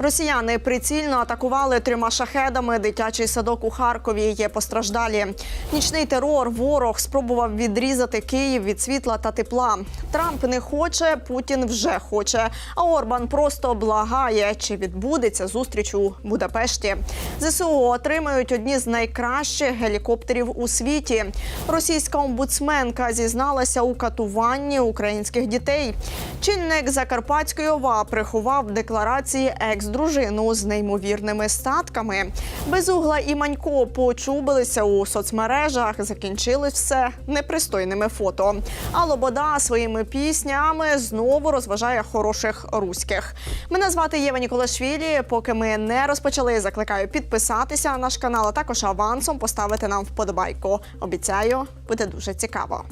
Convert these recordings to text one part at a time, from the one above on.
Росіяни прицільно атакували трьома шахедами дитячий садок у Харкові. Є постраждалі. Нічний терор. Ворог спробував відрізати Київ від світла та тепла. Трамп не хоче, Путін вже хоче. А Орбан просто благає, чи відбудеться зустріч у Будапешті. ЗСУ отримають одні з найкращих гелікоптерів у світі. Російська омбудсменка зізналася у катуванні українських дітей. Чинник Закарпатської ОВА приховав декларації екс-дружину з неймовірними статками. Безугла і Манько почубилися у соцмережах. Закінчилось все непристойними фото. А Лобода своїми піснями знову розважає хороших руських. Мене звати Єва Ніколашвілі. Поки ми не розпочали, закликаю підписатися на наш канал, а також авансом поставити нам вподобайку. Обіцяю, буде дуже цікаво.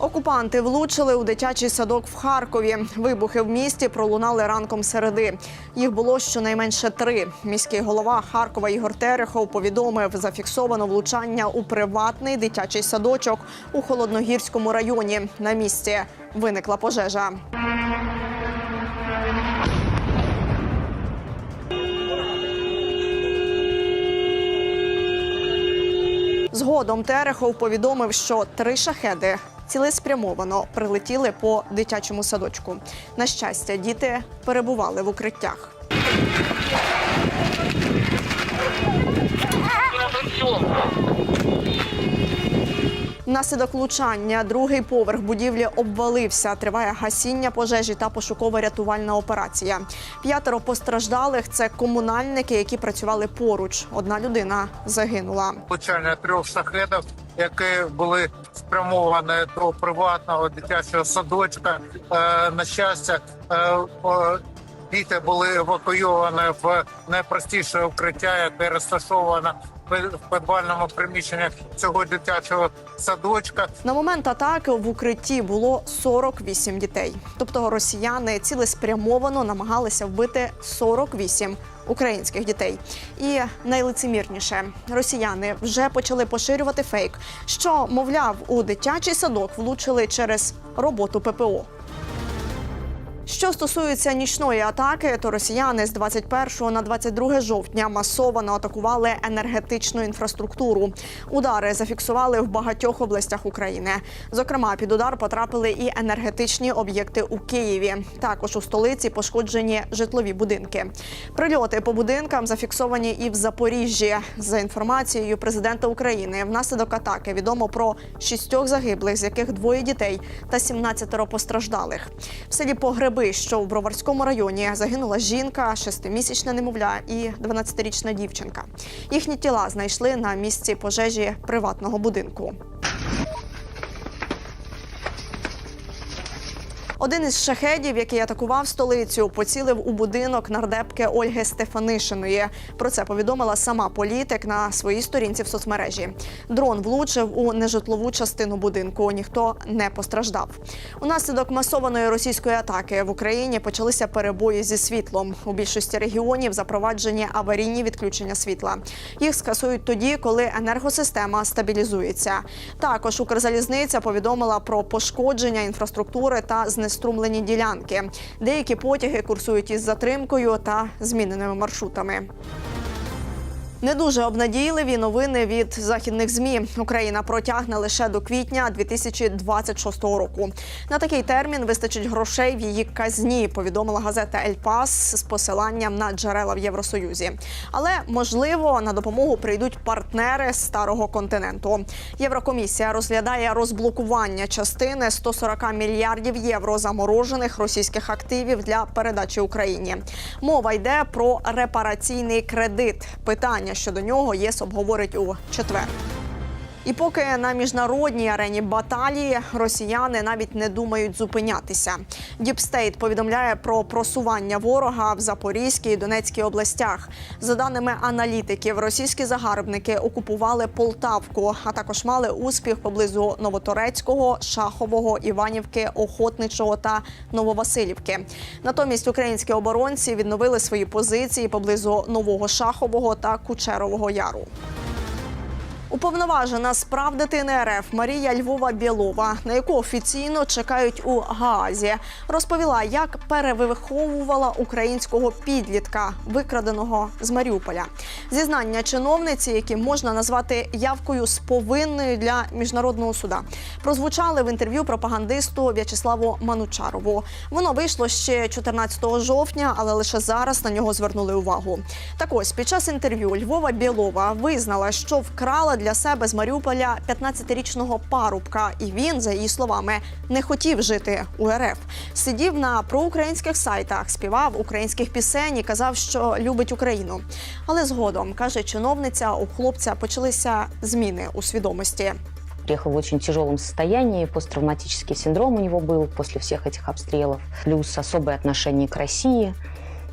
Окупанти влучили у дитячий садок в Харкові. Вибухи в місті пролунали ранком середи. Їх було щонайменше три. Міський голова Харкова Ігор Терехов повідомив, зафіксовано влучання у приватний дитячий садочок у холодногірському районі. На місці виникла пожежа. Згодом Терехов повідомив, що три шахеди цілеспрямовано прилетіли по дитячому садочку. На щастя, діти перебували в укриттях. Внаслідок влучання другий поверх будівлі обвалився. Триває гасіння пожежі та пошуково-рятувальна операція. П'ятеро постраждалих це комунальники, які працювали поруч. Одна людина загинула. влучання трьох шахедів, які були спрямовані до приватного дитячого садочка. Е, на щастя, е, діти були евакуйовані в найпростіше укриття, яке розташоване в в підвальному приміщенні цього дитячого садочка. На момент атаки в укритті було 48 дітей. Тобто росіяни цілеспрямовано намагалися вбити 48 українських дітей. І найлицемірніше, росіяни вже почали поширювати фейк, що мовляв у дитячий садок влучили через роботу ППО. Що стосується нічної атаки, то росіяни з 21 на 22 жовтня масово атакували енергетичну інфраструктуру. Удари зафіксували в багатьох областях України. Зокрема, під удар потрапили і енергетичні об'єкти у Києві. Також у столиці пошкоджені житлові будинки. Прильоти по будинкам зафіксовані і в Запоріжжі. За інформацією президента України, внаслідок атаки відомо про шістьох загиблих, з яких двоє дітей та 17 постраждалих. В селі Погреби, що в Броварському районі, загинула жінка, шестимісячна немовля і 12-річна дівчинка. Їхні тіла знайшли на місці пожежі приватного будинку. Один із шахедів, який атакував столицю, поцілив у будинок нардепки Ольги Стефанишиної. Про це повідомила сама політик на своїй сторінці в соцмережі. Дрон влучив у нежитлову частину будинку. Ніхто не постраждав. Унаслідок масованої російської атаки в Україні почалися перебої зі світлом. У більшості регіонів запроваджені аварійні відключення світла. Їх скасують тоді, коли енергосистема стабілізується. Також Укрзалізниця повідомила про пошкодження інфраструктури та знеструмлені ділянки. Деякі потяги курсують із затримкою та зміненими маршрутами. Не дуже обнадійливі новини від західних змі. Україна протягне лише до квітня 2026 року. На такий термін вистачить грошей в її казні. Повідомила газета Ель Пас з посиланням на джерела в Євросоюзі. Але можливо на допомогу прийдуть партнери з старого континенту. Єврокомісія розглядає розблокування частини 140 мільярдів євро заморожених російських активів для передачі Україні. Мова йде про репараційний кредит. Питання щодо нього ЄС обговорить у четвер. І поки на міжнародній арені баталії росіяни навіть не думають зупинятися. Діпстейт повідомляє про просування ворога в Запорізькій і Донецькій областях. За даними аналітиків, російські загарбники окупували Полтавку, а також мали успіх поблизу Новоторецького, Шахового, Іванівки, Охотничого та Нововасилівки. Натомість українські оборонці відновили свої позиції поблизу Нового Шахового та Кучерового Яру. Уповноважена з прав дитини РФ Марія Львова Білова, на яку офіційно чекають у Гаазі, розповіла, як перевиховувала українського підлітка, викраденого з Маріуполя. Зізнання чиновниці, які можна назвати явкою з повинною для міжнародного суда, прозвучали в інтерв'ю пропагандисту В'ячеславу Манучарову. Воно вийшло ще 14 жовтня, але лише зараз на нього звернули увагу. Так ось під час інтерв'ю Львова Білова визнала, що вкрала для себе з Маріуполя 15-річного парубка, і він, за її словами, не хотів жити у РФ. Сидів на проукраїнських сайтах, співав українських пісень і казав, що любить Україну. Але згодом каже чиновниця, у хлопця почалися зміни у свідомості. Приехал в очень тяжелом состоянии, посттравматический синдром у него был после всех этих обстрелов, плюс особое отношение к России,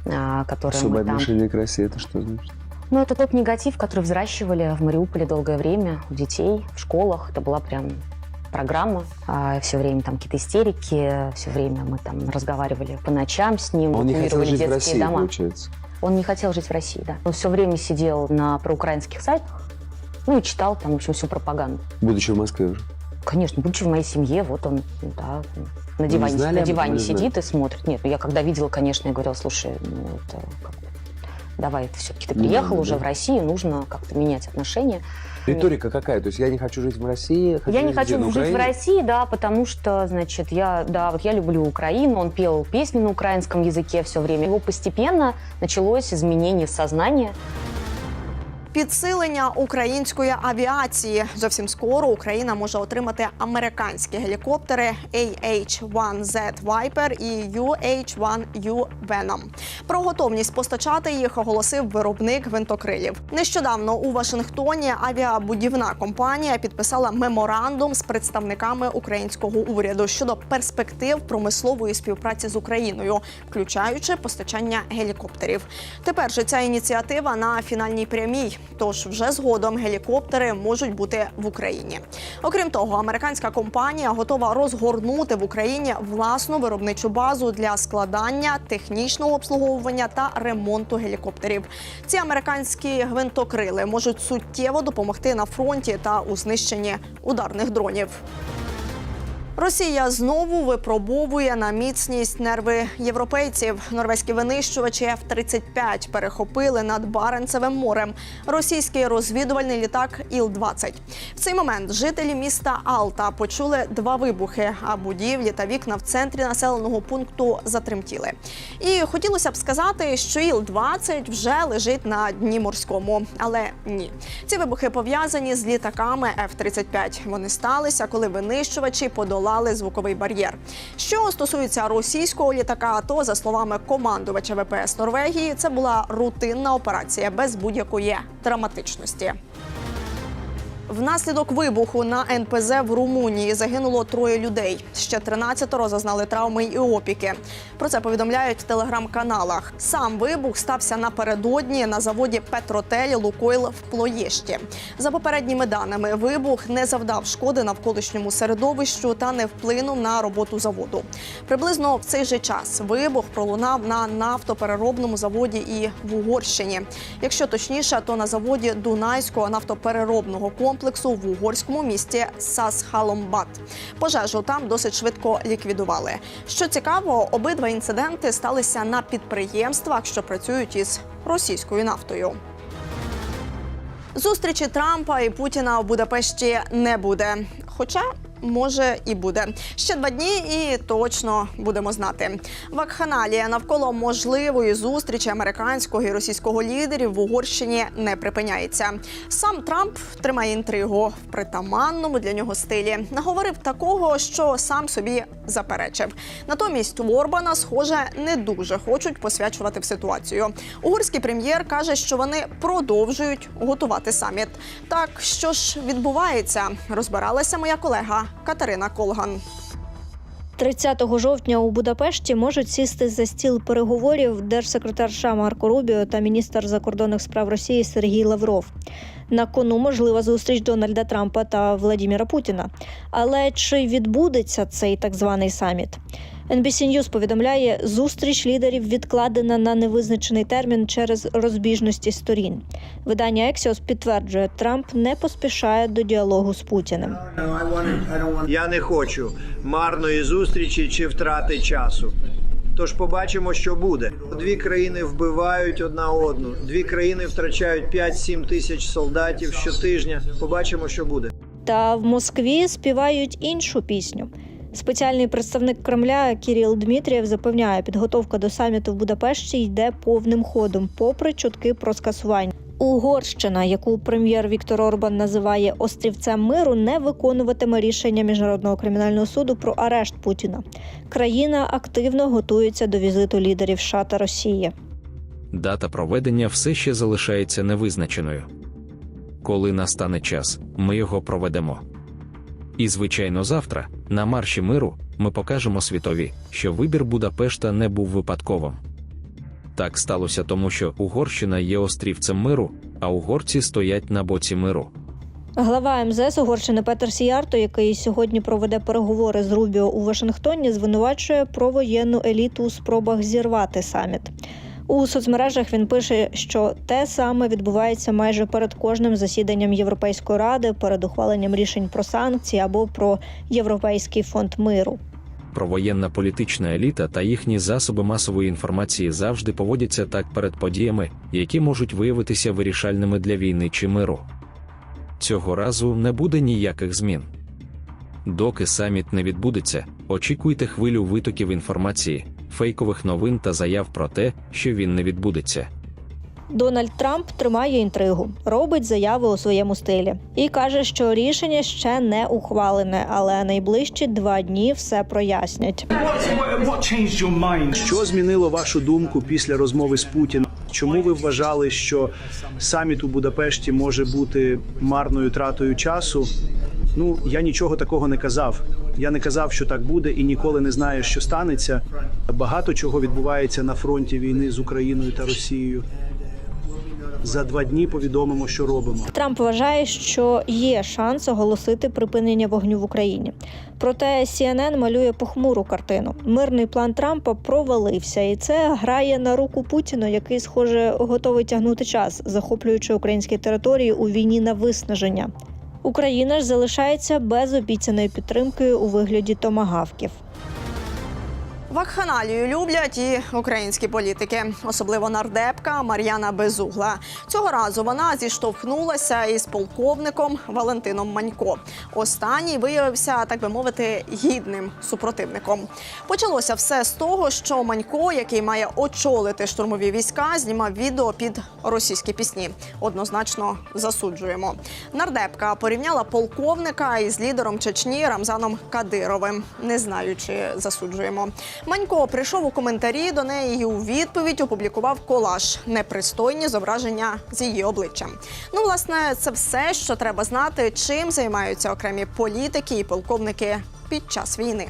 а, которое Особое мы там... отношение к России, это что значит? Ну, это тот негатив, который взращивали в Мариуполе долгое время у детей, в школах. Это была прям программа. все время там какие-то истерики, все время мы там разговаривали по ночам с ним, Он не хотел жить в России, дома. получается. Он не хотел жить в России, да. Он все время сидел на проукраинских сайтах, ну и читал там, в общем, всю пропаганду. Будучи в Москве уже. Конечно, будучи в моей семье, вот он, да, на не диване, знали на диване сидит и смотрит. Нет, ну я когда видела, конечно, я говорила, слушай, ну это давай, ты все-таки ты приехал да, уже в Россию, нужно как-то менять отношения. Риторика какая? То есть я не хочу жить в России, хочу я не хочу жить в Украине? России, да, потому что, значит, я, да, вот я люблю Украину, он пел песни на украинском языке все время. Его постепенно началось изменение сознания. Підсилення української авіації зовсім скоро Україна може отримати американські гелікоптери AH-1Z Viper і UH-1U Venom. Про готовність постачати їх оголосив виробник гвинтокрилів. Нещодавно у Вашингтоні авіабудівна компанія підписала меморандум з представниками українського уряду щодо перспектив промислової співпраці з Україною, включаючи постачання гелікоптерів. Тепер же ця ініціатива на фінальній прямій. Тож вже згодом гелікоптери можуть бути в Україні. Окрім того, американська компанія готова розгорнути в Україні власну виробничу базу для складання, технічного обслуговування та ремонту гелікоптерів. Ці американські гвинтокрили можуть суттєво допомогти на фронті та у знищенні ударних дронів. Росія знову випробовує на міцність нерви європейців. Норвезькі винищувачі F-35 перехопили над Баренцевим морем російський розвідувальний літак Іл-20. В цей момент жителі міста Алта почули два вибухи, а будівлі та вікна в центрі населеного пункту затремтіли. І хотілося б сказати, що Іл-20 вже лежить на дні морському, але ні. Ці вибухи пов'язані з літаками F-35. Вони сталися, коли винищувачі подолали звуковий бар'єр. Що стосується російського літака, то за словами командувача ВПС Норвегії, це була рутинна операція без будь-якої драматичності. Внаслідок вибуху на НПЗ в Румунії загинуло троє людей. Ще 13 зазнали травми і опіки. Про це повідомляють в телеграм-каналах. Сам вибух стався напередодні на заводі Петротель Лукойл в Плоєщі. За попередніми даними, вибух не завдав шкоди навколишньому середовищу та не вплинув на роботу заводу. Приблизно в цей же час вибух пролунав на нафтопереробному заводі і в Угорщині. Якщо точніше, то на заводі Дунайського нафтопереробного комплексу в угорському місті Сасхаломбат. Пожежу там досить швидко ліквідували. Що цікаво, обидва інциденти сталися на підприємствах, що працюють із російською нафтою. Зустрічі Трампа і Путіна у Будапешті не буде. Хоча. Може і буде ще два дні, і точно будемо знати. Вакханалія навколо можливої зустрічі американського і російського лідерів в Угорщині не припиняється. Сам Трамп тримає інтригу в притаманному для нього стилі. Наговорив такого, що сам собі заперечив. Натомість у Орбана, схоже, не дуже хочуть посвячувати в ситуацію. Угорський прем'єр каже, що вони продовжують готувати саміт. Так що ж відбувається, розбиралася моя колега Катерина Колган. 30 жовтня у Будапешті можуть сісти за стіл переговорів держсекретар США Марко Рубіо та міністр закордонних справ Росії Сергій Лавров. На кону можлива зустріч Дональда Трампа та Владіміра Путіна. Але чи відбудеться цей так званий саміт? NBC News повідомляє, зустріч лідерів відкладена на невизначений термін через розбіжності сторін. Видання Axios підтверджує, Трамп не поспішає до діалогу з Путіним. Я не хочу марної зустрічі чи втрати часу. Тож побачимо, що буде. Дві країни вбивають одна одну. Дві країни втрачають 5-7 тисяч солдатів щотижня. Побачимо, що буде. Та в Москві співають іншу пісню. Спеціальний представник Кремля Кіріл Дмитрієв запевняє, підготовка до саміту в Будапешті йде повним ходом, попри чутки про скасування. Угорщина, яку прем'єр Віктор Орбан називає острівцем миру, не виконуватиме рішення міжнародного кримінального суду про арешт Путіна. Країна активно готується до візиту лідерів США та Росії. Дата проведення все ще залишається невизначеною. Коли настане час, ми його проведемо. І, звичайно, завтра, на марші миру, ми покажемо світові, що вибір Будапешта не був випадковим. Так сталося тому, що Угорщина є острівцем миру, а угорці стоять на боці миру. Глава МЗС Угорщини Петер Сіярто, який сьогодні проведе переговори з Рубіо у Вашингтоні, звинувачує провоєнну еліту у спробах зірвати саміт. У соцмережах він пише, що те саме відбувається майже перед кожним засіданням Європейської ради, перед ухваленням рішень про санкції або про Європейський фонд миру. Провоєнна політична еліта та їхні засоби масової інформації завжди поводяться так перед подіями, які можуть виявитися вирішальними для війни чи миру. Цього разу не буде ніяких змін. Доки саміт не відбудеться, очікуйте хвилю витоків інформації, фейкових новин та заяв про те, що він не відбудеться. Дональд Трамп тримає інтригу, робить заяви у своєму стилі і каже, що рішення ще не ухвалене, але найближчі два дні все прояснять. Що змінило вашу думку після розмови з Путіним? Чому ви вважали, що саміт у Будапешті може бути марною тратою часу? Ну я нічого такого не казав. Я не казав, що так буде, і ніколи не знаю, що станеться. Багато чого відбувається на фронті війни з Україною та Росією. За два дні повідомимо, що робимо. Трамп вважає, що є шанс оголосити припинення вогню в Україні. Проте CNN малює похмуру картину. Мирний план Трампа провалився, і це грає на руку Путіну, який, схоже, готовий тягнути час, захоплюючи українські території у війні на виснаження. Україна ж залишається без обіцяної підтримки у вигляді томагавків. Вакханалію люблять і українські політики, особливо нардепка Мар'яна Безугла. Цього разу вона зіштовхнулася із полковником Валентином Манько. Останній виявився, так би мовити, гідним супротивником. Почалося все з того, що Манько, який має очолити штурмові війська, знімав відео під російські пісні. Однозначно засуджуємо. Нардепка порівняла полковника із лідером Чечні Рамзаном Кадировим. Не знаю, чи засуджуємо. Манько прийшов у коментарі до неї і у відповідь опублікував колаж непристойні зображення з її обличчям. Ну, власне, це все, що треба знати, чим займаються окремі політики і полковники під час війни.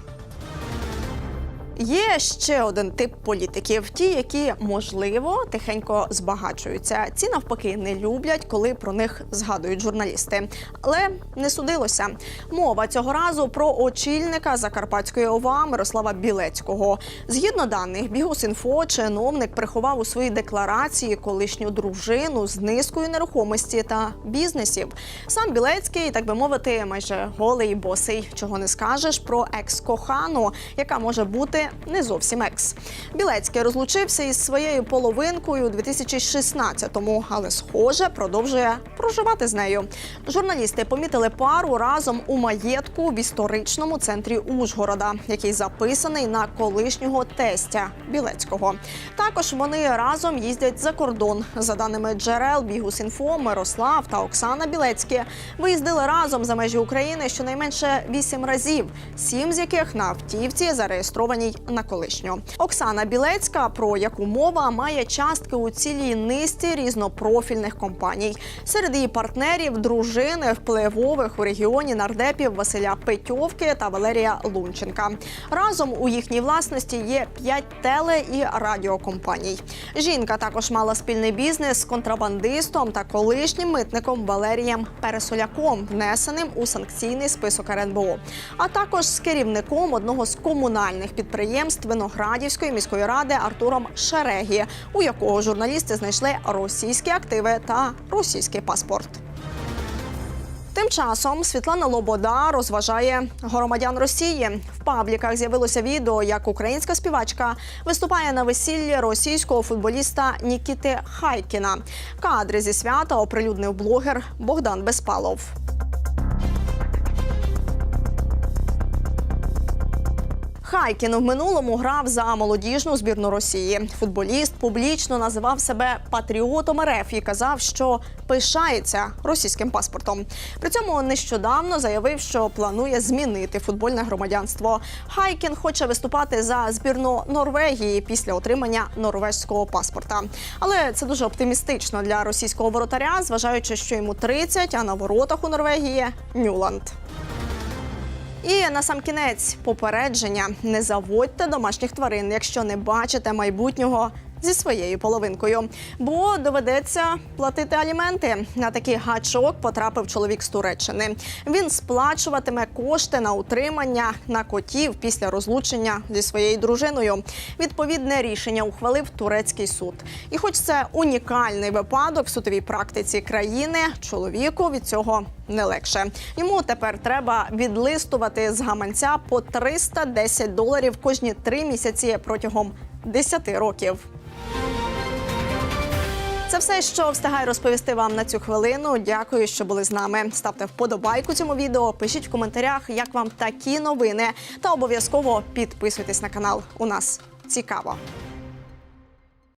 Є ще один тип політиків: ті, які можливо тихенько збагачуються. Ці навпаки не люблять, коли про них згадують журналісти. Але не судилося. Мова цього разу про очільника Закарпатської ОВА Мирослава Білецького. Згідно даних Бігус.Інфо, чиновник приховав у своїй декларації колишню дружину з низкою нерухомості та бізнесів. Сам Білецький, так би мовити, майже голий босий. Чого не скажеш про екс-кохану, яка може бути не зовсім екс. Білецький розлучився із своєю половинкою у 2016-му, але схоже продовжує проживати з нею. Журналісти помітили пару разом у маєтку в історичному центрі Ужгорода, який записаний на колишнього тестя Білецького. Також вони разом їздять за кордон. За даними джерел Бігус.Інфо, Мирослав та Оксана Білецькі виїздили разом за межі України щонайменше вісім разів, сім з яких на автівці зареєстрованій на колишню. Оксана Білецька, про яку мова, має частки у цілій низці різнопрофільних компаній. Серед її партнерів дружини впливових у регіоні нардепів Василя Петьовки та Валерія Лунченка. Разом у їхній власності є п'ять теле і радіокомпаній. Жінка також мала спільний бізнес з контрабандистом та колишнім митником Валерієм Пересоляком, внесеним у санкційний список РНБО, а також з керівником одного з комунальних підприємств підприємств Виноградівської міської ради Артуром Шерегі, у якого журналісти знайшли російські активи та російський паспорт. Тим часом Світлана Лобода розважає громадян Росії. В пабліках з'явилося відео, як українська співачка виступає на весіллі російського футболіста Нікіти Хайкіна. Кадри зі свята оприлюднив блогер Богдан Безпалов. Хайкін в минулому грав за молодіжну збірну Росії. Футболіст публічно називав себе патріотом РФ і казав, що пишається російським паспортом. При цьому нещодавно заявив, що планує змінити футбольне громадянство. Хайкін хоче виступати за збірну Норвегії після отримання норвезького паспорта. Але це дуже оптимістично для російського воротаря, зважаючи, що йому 30, а на воротах у Норвегії Нюланд. І на сам кінець попередження: не заводьте домашніх тварин, якщо не бачите майбутнього зі своєю половинкою, бо доведеться платити аліменти. На такий гачок потрапив чоловік з Туреччини. Він сплачуватиме кошти на утримання на котів після розлучення зі своєю дружиною. Відповідне рішення ухвалив турецький суд. І, хоч це унікальний випадок в судовій практиці країни, чоловіку від цього не легше. Йому тепер треба відлистувати з гаманця по 310 доларів кожні три місяці протягом 10 років. Це все, що встигаю розповісти вам на цю хвилину. Дякую, що були з нами. Ставте вподобайку цьому відео, пишіть в коментарях, як вам такі новини, та обов'язково підписуйтесь на канал. У нас цікаво.